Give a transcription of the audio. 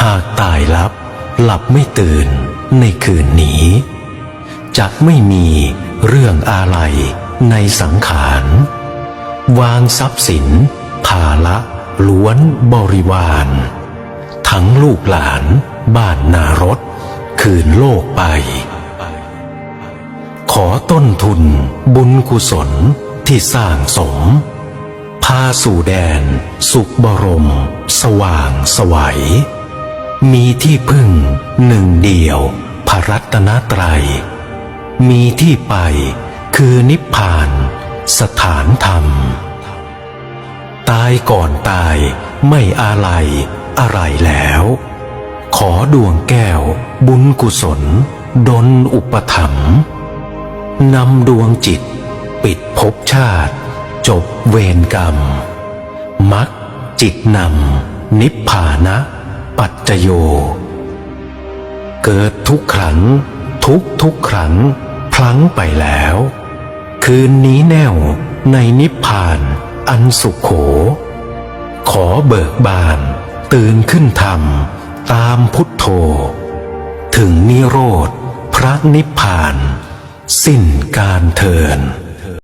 หากตายลับ หลับไม่ตื่นในคืนนี้ จะไม่มีเรื่องอะไรในสังขาร วางทรัพย์สิน ภาละล้วนบริวาร ทั้งลูกหลานบ้านนารถ คืนโลกไป ขอต้นทุนบุญกุศลที่สร้างสม พาสู่แดน สุขบรม สว่างสวัย มีที่พึ่งหนึ่งเดียว พระรัตนตรัย มีที่ไปคือนิพพาน สถานธรรม ตายก่อนตายไม่อาลัยอะไรแล้ว ขอดวงแก้ว บุญกุศลดลอุปถัมภ์นำดวงจิต ปิดภพชาติ จบเวรกรรม มักจิตนำนิพพานะ ปัจจโย เกิดทุกครั้ง ทุกทุกครั้ง พลั้งไปแล้ว คืนนี้แน่วในนิพพานอันสุขโข ขอเบิกบาน ตื่นขึ้นธรรม ตามพุทโธ ถึงนิโรธ พระนิพพาน สิ้นการเทิน